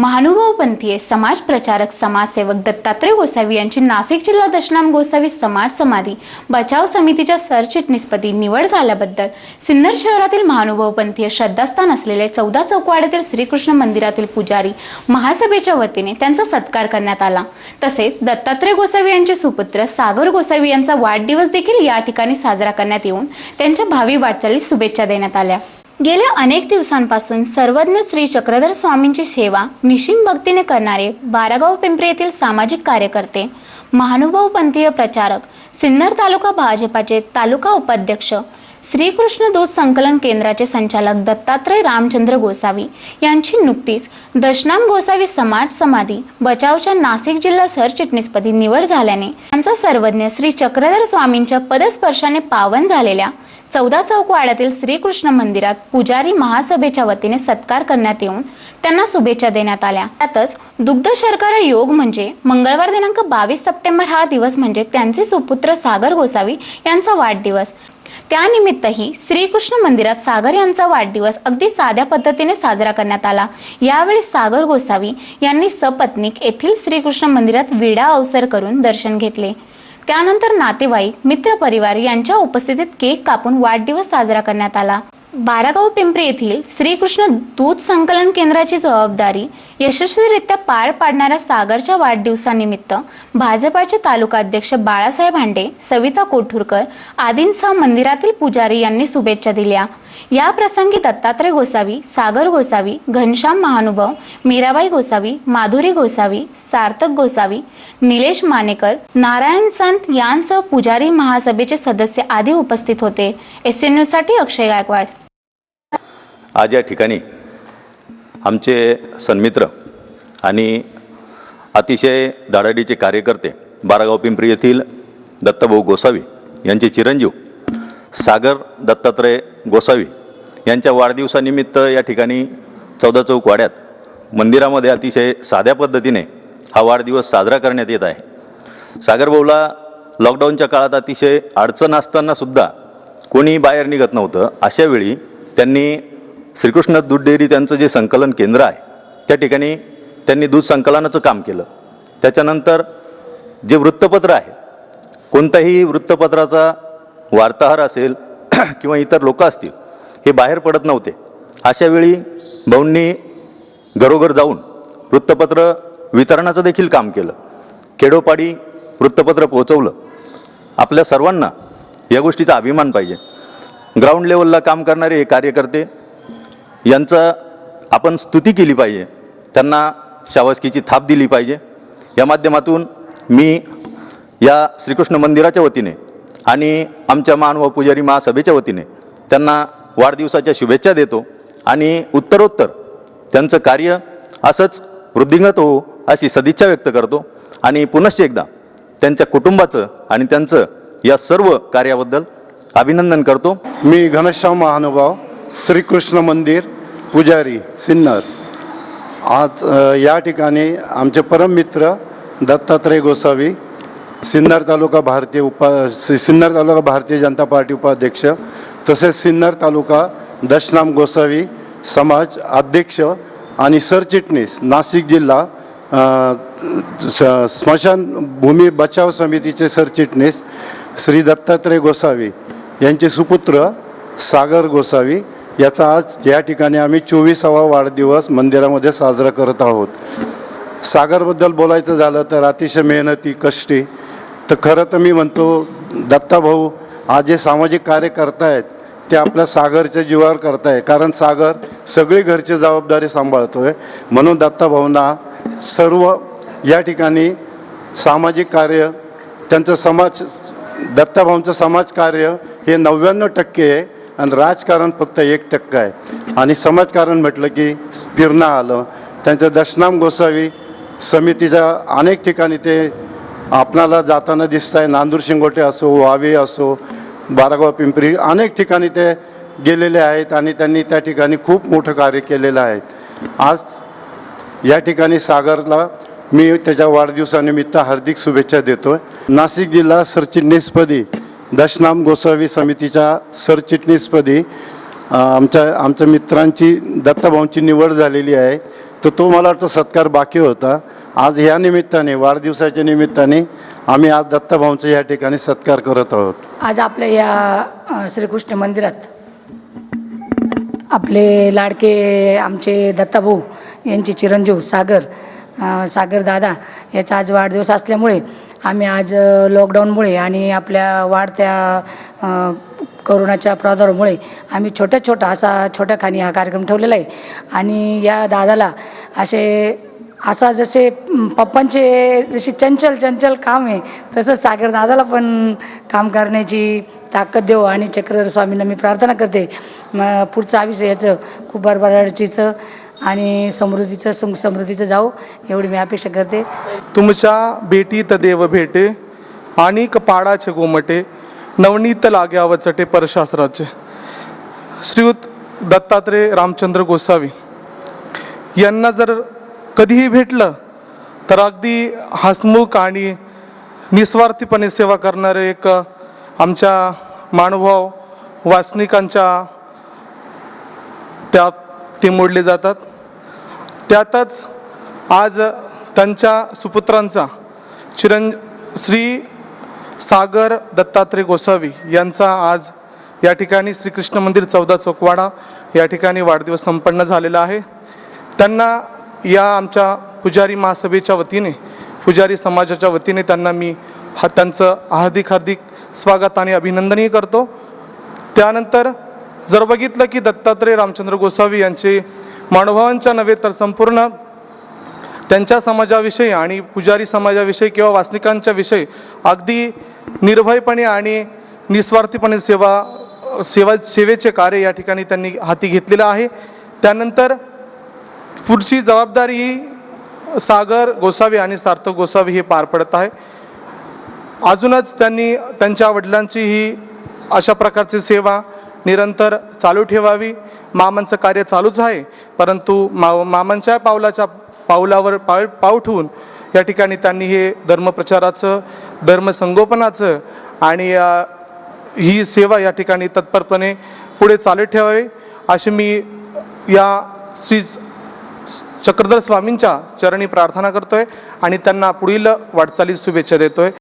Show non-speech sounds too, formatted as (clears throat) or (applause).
महानुभाव पंथीय समाज प्रचारक समाजसेवक दत्तात्रय गोसावी यांची नाशिक जिल्हा दशनाम गोसावी समाज समाधी बचाव समितीच्या सरचिटणीसपदी निवड झाल्याबद्दल सिन्नर शहरातील महानुभाव पंथीय श्रद्धास्थान असलेले चौदा चौकवाड्यातील श्रीकृष्ण मंदिरातील पुजारी महासभेच्या वतीने त्यांचा सत्कार करण्यात आला. तसेच दत्तात्रय गोसावी यांचे सुपुत्र सागर गोसावी यांचा वाढदिवस देखील या ठिकाणी साजरा करण्यात येऊन त्यांच्या भावी वाटचालीस शुभेच्छा देण्यात आल्या. गेल्या अनेक दिवसांपासून सर्वज्ञ श्री चक्रधर स्वामींची सेवा निशिम भक्तीने करणारे बारागाव पिंपरी येथील सामाजिक कार्यकर्ते महानुभाव पंथीय प्रचारक सिन्नर तालुका भाजपाचे तालुका उपाध्यक्ष श्रीकृष्ण दूध संकलन केंद्राचे संचालक दत्तात्रय रामचंद्र गोसावी यांची नुकतीच दशनाम गोसावी समाज समाधी बचावच्या नाशिक जिल्हा सरचिटणीसपदी निवड झाल्याने त्यांचा सर्वज्ञ श्री चक्रधर स्वामींच्या पदस्पर्शाने पावन झालेल्या चौदा चौक वाड्यातील श्रीकृष्ण मंदिरात पुजारी महासभेच्या वतीने सत्कार करण्यात येऊन त्यांना शुभेच्छा देण्यात आल्या. त्यातच दुग्ध शर्करा योग म्हणजे मंगळवार दिनांक बावीस सप्टेंबर हा दिवस म्हणजे त्यांचे सुपुत्र सागर गोसावी यांचा वाढदिवस. त्यानिमित्तही श्रीकृष्ण मंदिरात सागर यांचा वाढदिवस अगदी साध्या पद्धतीने साजरा करण्यात आला. यावेळी सागर गोसावी यांनी सपत्नीक येथील श्रीकृष्ण मंदिरात विडा अवसर करून दर्शन घेतले. त्यानंतर नातेवाईक मित्रपरिवार यांच्या उपस्थितीत केक कापून वाढदिवस साजरा करण्यात आला. बारागाव पिंपरी येथील श्रीकृष्ण दूध संकलन केंद्राची जबाबदारी यशस्वीरित्या पार पाडणाऱ्या सागरच्या वाढदिवसानिमित्त भाजपाचे तालुकाध्यक्ष बाळासाहेब हांडे सविता कोठुरकर आदींसह मंदिरातील पुजारी यांनी शुभेच्छा दिल्या. या प्रसंगी दत्तात्रय गोसावी सागर गोसावी घनश्याम महानुभाव मीराबाई गोसावी माधुरी गोसावी सार्थक गोसावी निलेश मानेकर नारायण संत यांसह पुजारी महासभेचे सदस्य आदी उपस्थित होते. एस एन न्यूजसाठी अक्षय गायकवाड. आज या ठिकाणी आमचे सन्मित्र आणि अतिशय धाडाडीचे कार्यकर्ते बारागाव पिंपरी येथील दत्तभाऊ गोसावी यांचे चिरंजीव सागर दत्तात्रय गोसावी यांच्या वाढदिवसानिमित्त या ठिकाणी चौदा चौक वाड्यात मंदिरामध्ये अतिशय साध्या पद्धतीने हा वाढदिवस साजरा करण्यात येत आहे. सागरभाऊला लॉकडाऊनच्या काळात अतिशय अडचण असतानासुद्धा कोणी बाहेर निघत नव्हतं. अशावेळी त्यांनी श्रीकृष्ण दूध डेअरी त्यांचं जे संकलन केंद्र आहे त्या ठिकाणी त्यांनी दूध संकलनाचं काम केलं. त्याच्यानंतर जे वृत्तपत्र आहे कोणत्याही वृत्तपत्राचा वार्ताहर असेल (clears throat) किंवा इतर लोक असतील हे बाहेर पडत नव्हते. अशावेळी भाऊंनी घरोघर जाऊन वृत्तपत्र वितरणाचं देखील काम केलं. खेडोपाडी वृत्तपत्र पोहोचवलं. आपल्या सर्वांना या गोष्टीचा अभिमान पाहिजे. ग्राउंड लेवलला काम करणारे हे कार्यकर्ते यांचं आपण स्तुती केली पाहिजे. त्यांना शाबासकीची थाप दिली पाहिजे. या माध्यमातून मी या श्रीकृष्ण मंदिराच्या वतीने आणि आमच्या मानव पुजारी महासभेच्या वतीने त्यांना वाढदिवसाच्या शुभेच्छा देतो. आणि उत्तरोत्तर त्यांचं कार्य असंच वृद्धिंगत हो अशी सदिच्छा व्यक्त करतो. आणि पुनश्च एकदा त्यांच्या कुटुंबाचं आणि त्यांचं या सर्व कार्याबद्दल अभिनंदन करतो. मी घनश्याम महानुभाव श्रीकृष्ण मंदिर पुजारी सिन्नर. आज या ठिकाणी आमचे परममित्र दत्तात्रय गोसावी सिन्नर तालुका भारतीय उपा सि- सिन्नर तालुका भारतीय जनता पार्टी उपाध्यक्ष तसेच सिन्नर तालुका दशनाम गोसावी समाज अध्यक्ष आणि सरचिटणीस नाशिक जिल्हा स्मशानभूमी स्मशान भूमी बचाव समितीचे सरचिटणीस श्री दत्तात्रय गोसावी यांचे सुपुत्र सागर गोसावी याचा आज या ठिकाणी आम्ही चोवीसावा वाढदिवस मंदिरामध्ये साजरा करत आहोत. सागरबद्दल बोलायचं झालं तर अतिशय मेहनती कष्टी तर खरं तर मी म्हणतो दत्ताभाऊ आज जे सामाजिक कार्य करतायत ते आपल्या सागरच्या जीवावर करताय. कारण सागर सगळी घरची जबाबदारी सांभाळतोय. म्हणून दत्ताभाऊंना सर्व या ठिकाणी सामाजिक कार्य त्यांचं समाज दत्ताभाऊंचं समाजकार्य हे नव्याण्णव टक्के आहे. आणि राजकारण फक्त एक टक्का आहे. आणि समाजकारण म्हटलं की फिरणं आलं. त्यांचं दशनाम गोसावी समितीच्या अनेक ठिकाणी ते आपणाला जाताना दिसत आहे नांदूर शिंगोटे असो वावे असो बारागाव पिंपरी अनेक ठिकाणी ते गेलेले आहेत आणि त्यांनी त्या ठिकाणी खूप मोठं कार्य केलेलं आहे. आज या ठिकाणी सागरला मी त्याच्या वाढदिवसानिमित्त हार्दिक शुभेच्छा देतो नाशिक जिल्हा सरचिटणीसपदी दशनाम गोसावी समितीच्या सरचिटणीसपदी आमच्या आमच्या मित्रांची दत्ताभाऊंची निवड झालेली आहे. तर तो मला वाटतं सत्कार बाकी होता. आज ह्या निमित्ताने वाढदिवसाच्या निमित्ताने आम्ही आज दत्ताभाऊंचा या ठिकाणी सत्कार करत आहोत. आज आपल्या या श्रीकृष्ण मंदिरात आपले लाडके आमचे दत्ताभाऊ यांचे चिरंजीव सागर सागर दादा याचा आज वाढदिवस असल्यामुळे आम्ही आज लॉकडाऊनमुळे आणि आपल्या वाढत्या करोनाच्या कोरोनाच्या प्रादुर्भावामुळे आम्ही छोट्या छोटा असा छोट्या खाणी हा कार्यक्रम ठेवलेला आहे. आणि या दादाला असे असा जसे पप्पांचे जशी चंचल चंचल काम आहे तसंच सागरदादाला पण काम करण्याची ताकद देऊ आणि चक्रधर स्वामींना मी प्रार्थना करते. मग पुढचं आयुष्य याचं खूप बरबराटीचं आणि समृद्धीचं सुख समृद्धीचं जाऊ एवढी मी अपेक्षा करते. तुमच्या तर देव भेटे आणि पाडाचे गोमटे नवनीत लाग्या चटे परशास्त्राचे. श्रीयुत दत्तात्रय रामचंद्र गोसावी यांना जर कधीही भेटलं तर अगदी हसमुख आणि निस्वार्थीपणे सेवा करणारे एक आमच्या मानुभाव वासनिकांच्या त्यात ते मोडले जातात. त्यातच आज त्यांच्या सुपुत्रांचा चिरं श्री सागर दत्तात्रय गोसावी यांचा आज या ठिकाणी श्रीकृष्ण मंदिर चौदा चौकवाडा या ठिकाणी वाढदिवस संपन्न झालेला आहे. त्यांना या आमच्या पुजारी महासभेच्या वतीने पुजारी समाजाच्या वतीने त्यांना मी हा त्यांचं हार्दिक हार्दिक स्वागत आणि अभिनंदनही करतो. त्यानंतर जर बघितलं की दत्तात्रय रामचंद्र गोसावी यांचे मानवांच्या नव्हे तर संपूर्ण त्यांच्या समाजाविषयी आणि पुजारी समाजाविषयी किंवा वासनिकांच्या विषयी अगदी निर्भयपणे आणि निस्वार्थीपणे सेवा सेवा सेवेचे कार्य या ठिकाणी त्यांनी हाती घेतलेलं आहे. त्यानंतर पुढची जबाबदारी ही सागर गोसावी आणि सार्थक गोसावी हे पार पडत आहे. अजूनच त्यांनी त्यांच्या वडिलांची ही अशा प्रकारची सेवा निरंतर चालू ठेवावी. मामांचं कार्य चालूच आहे परंतु मा मामांच्या पावलाच्या पावलावर पाव पाव ठेवून या ठिकाणी त्यांनी हे धर्मप्रचाराचं धर्मसंगोपनाचं आणि ही सेवा या ठिकाणी तत्परपणे पुढे चालू ठेवावी. अशी मी या श्री चक्रधर स्वामींच्या चरणी प्रार्थना करतोय आणि त्यांना पुढील वाटचालीस शुभेच्छा देतोय.